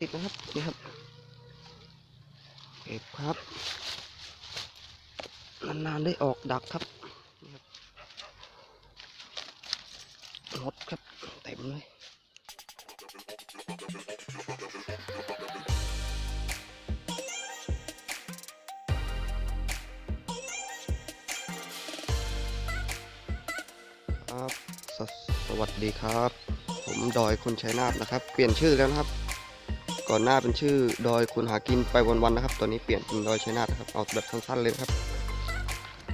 ติดนะครับนี่ครับเก็บครับนานๆได้ออกดักครับนี่ครับรถครับเต็มเลยครับสสวัสดีครับ ผมดอยคนชัยนาทนะครับ เปลี่ยนชื่อแล้วนะครับ ก่อนหน้าเป็นชื่อดอยคุณหากินไปวันๆนะครับ ตอนนี้เปลี่ยนเป็นดอยชัยนาทนะครับ เอาแบบสั้นๆเลยครับ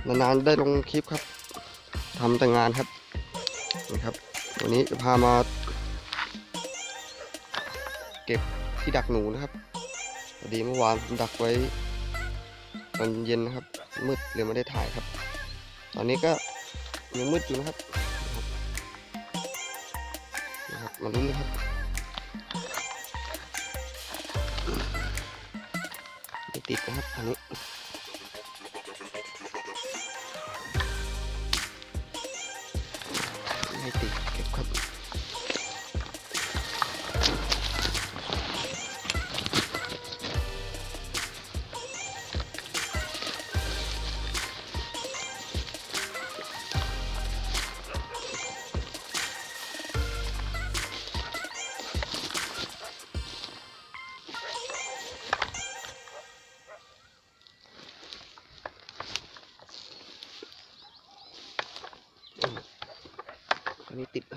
นานๆได้ลงคลิปครับทำแต่งานครับนี่ครับ วันนี้จะพามา เก็บที่ดักหนูนะครับพอดีเมื่อวานผมดักไว้ตอนเย็นนะครับ มืดเลยไม่ได้ถ่ายครับ ตอนนี้ก็ยังมืดอยู่นะครับนะครับมาลุ้นนะครับ ติดนะครับอันนี้ไม่ติดเก็บครับ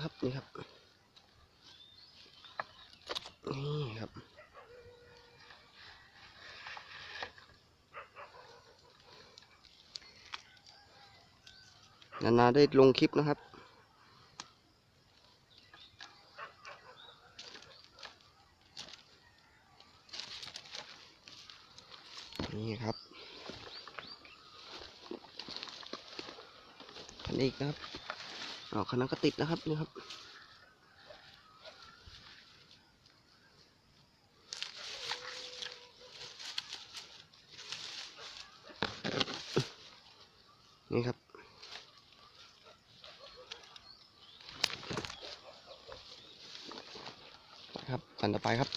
ครับนี่ครับนี่ครับนานๆได้ลงคลิปนะครับนี่ครับคันนี้ครับ อ๋อคันนั้นก็ติดนะครับนี่ครับ นี่ครับครับกันต่อไปครับ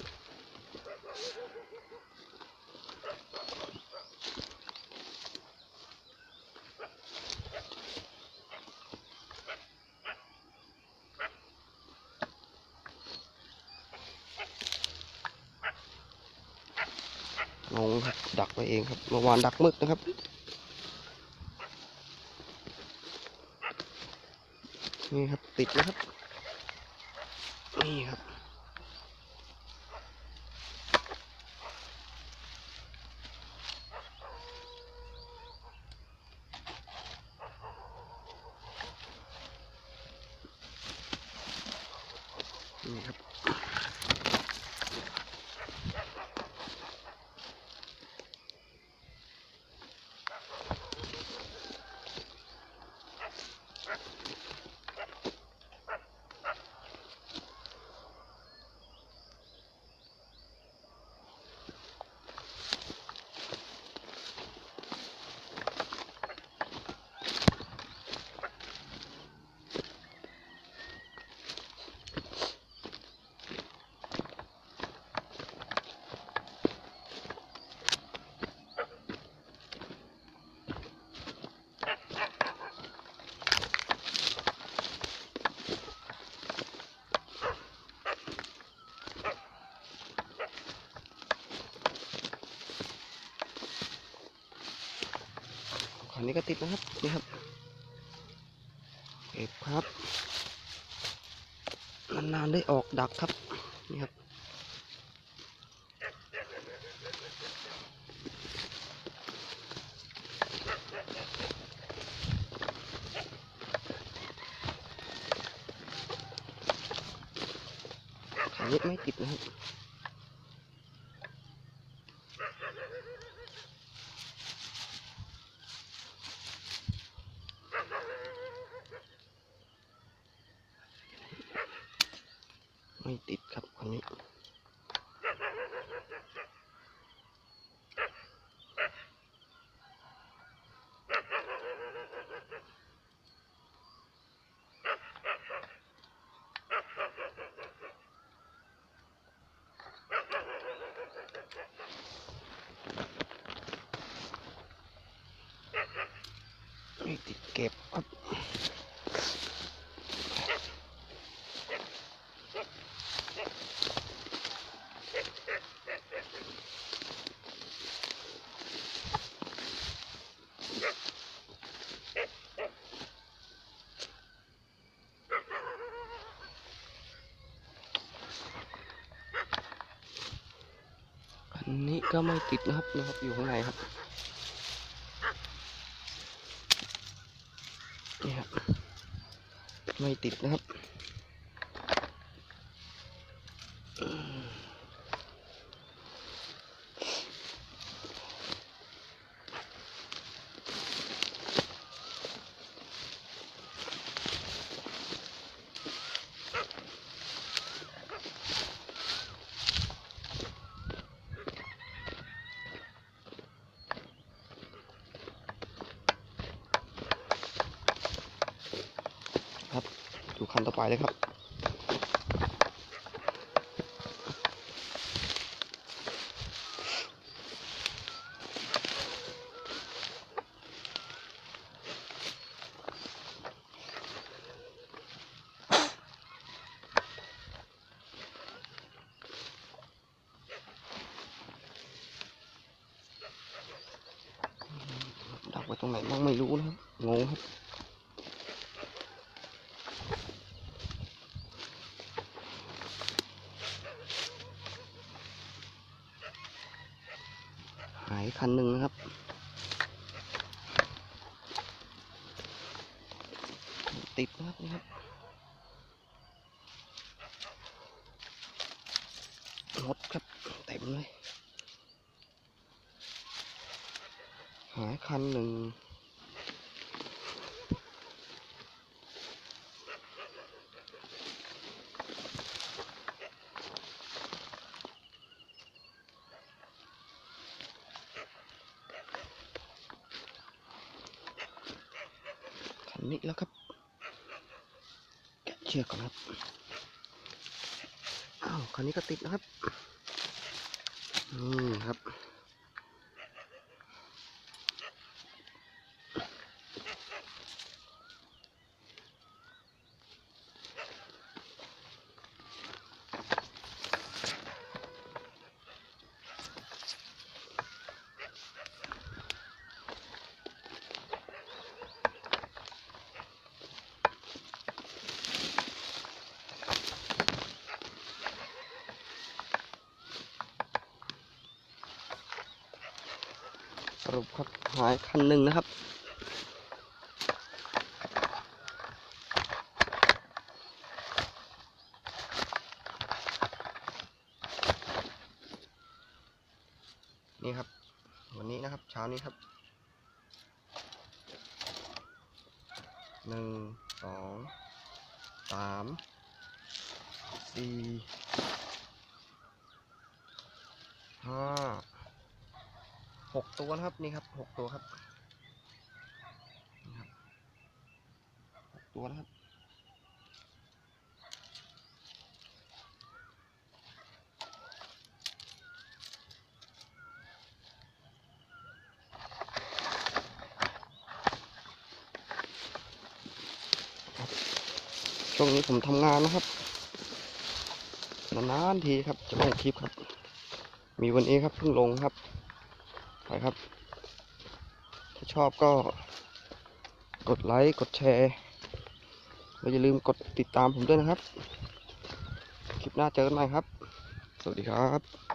ลงครับ ดักไว้เองครับเมื่อวานดักมึกนะครับ นี่ครับติดนะครับ นี่ครับนี่ครับ คันนี้ก็ติดนะครับนี่ครับเก็บครับนานๆได้ออกดักครับนี่ครับคันนี้ไม่ติดนะครับ ไม่ติดครับคนนี้ไม่ติดเก็บครับ ก็ไม่ติดนะครับนะครับ อยู่ข้างในครับนี่ครับ ไม่ติดนะครับ ดูคันต่อไปเลยครับ ดักไว้ตรงไหนบ้างไม่รู้นะครับงงครับายคันหนึ่งนะครับ ติดนะครับนี่ครับรถครับเต็มเลย หายคันหนึ่ง คันนี้แล้วครับแกะเชือกก่อนครับอ้าวคันนี้ก็ติดนะครับนี่ครับ สรุปครับหายคันหนึ่งนะครับ นี่ครับ วันนี้นะครับ เช้านี้ครับหนึ่งสองสามสี่ ห้า หกตัวนะครับนี่ครับหกตัวครับหกตัวนะครับช่วงนี้ผมทำงานนะครับนานๆทีครับจะลงคลิปครับ มีวันนี้ครับเพิ่งลงครับ ไปครับ ถ้าชอบก็กดไลค์ กดแชร์แล้วอย่าลืมกดติดตามผมด้วยนะครับ คลิปหน้าเจอกันใหม่ครับ สวัสดีครับ